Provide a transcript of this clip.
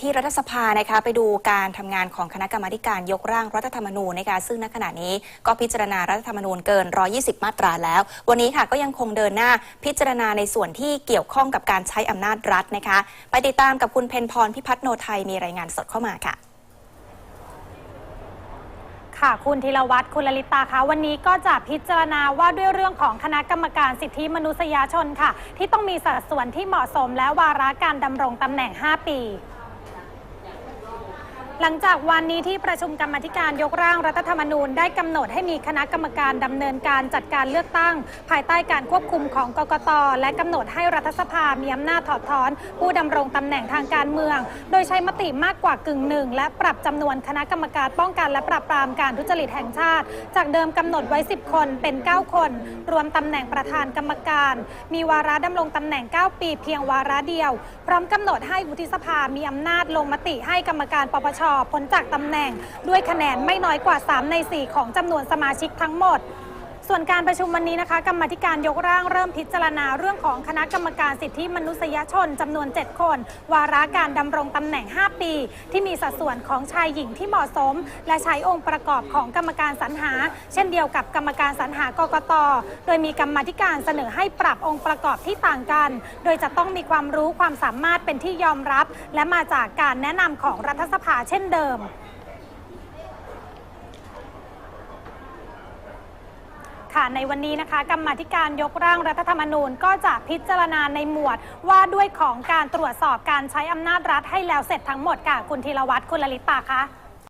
ที่รัฐสภานะคะไปดูการทำงานของคณะกรรมาการยกร่างรัฐธรรมนูญนะคะซึ่งณขณะนี้ก็พิจารณารัฐธรรมนูญเกิน 120 มาตราแล้ว วันนี้ค่ะก็ยังคงเดินหน้าพิจารณาในส่วนที่เกี่ยวข้องกับการใช้อำนาจรัฐนะคะ ไปติดตามกับคุณเพนพรพิพัฒน์โนไทยมีรายงานสดเข้ามาค่ะค่ะคุณธีรวัตรคุณลลิตาคะวันนี้ก็จะพิจารณาว่าด้วยเรื่องของคณะกรรมการสิทธิมนุษยชนค่ะ ที่ต้องมีสัดส่วนที่เหมาะสมและวาระการดำรงตำแหน่ง 5 ปี หลังจากวันนี้ที่ประชุมกรรมธิการยกร่างรัฐธรรมนูญได้กำหนดให้มีคณะกรรมการดำเนินการจัดการเลือกตั้ง ภายใต้การควบคุมของกกต และกำหนดให้รัฐสภามีอำนาจถอดถอน ผู้ดำรงตำแหน่งทางการเมือง โดยใช้มติมากกว่ากึ่งหนึ่งและปรับจำนวนคณะกรรมการป้องกันและปราบปรามการทุจริตแห่งชาติ จากเดิมกำหนดไว้ 10 คนเป็น 9 คน รวมตำแหน่งประธานกรรมการ มีวาระดำรงตำแหน่ง 9 ปี เพียงวาระเดียว พร้อมกำหนดให้วุฒิสภามีอำนาจลงมติให้กรรมการปปชพ้นจากตำแหน่ง ด้วยคะแนนไม่น้อยกว่า 3 ใน 4 ของจำนวนสมาชิกทั้งหมด ส่วนการประชุมวันนี้นะคะกรรมธิการยกร่างเริ่มพิจารณาเรื่องของคณะกรรมการสิทธิมนุษยชนจำนวน 7 คน วาระการดำรงตำแหน่ง 5 ปี ที่มีสัดส่วนของชายหญิงที่เหมาะสม และใช้องค์ประกอบของกรรมการสรรหา เช่นเดียวกับกรรมการสรรหากกตโดยมีกรรมธิการเสนอให้ปรับองค์ประกอบที่ต่างกัน โดยจะต้องมีความรู้ความสามารถเป็นที่ยอมรับ และมาจากการแนะนำของรัฐสภาเช่นเดิม ค่ะ ในวันนี้นะคะกรรมธิการยกร่างรัฐธรรมนูญก็จะพิจารณาในหมวดว่าด้วยของการตรวจสอบการใช้อำนาจรัฐให้แล้วเสร็จทั้งหมดค่ะ คุณธีรวัตรคุณลลิตาคะ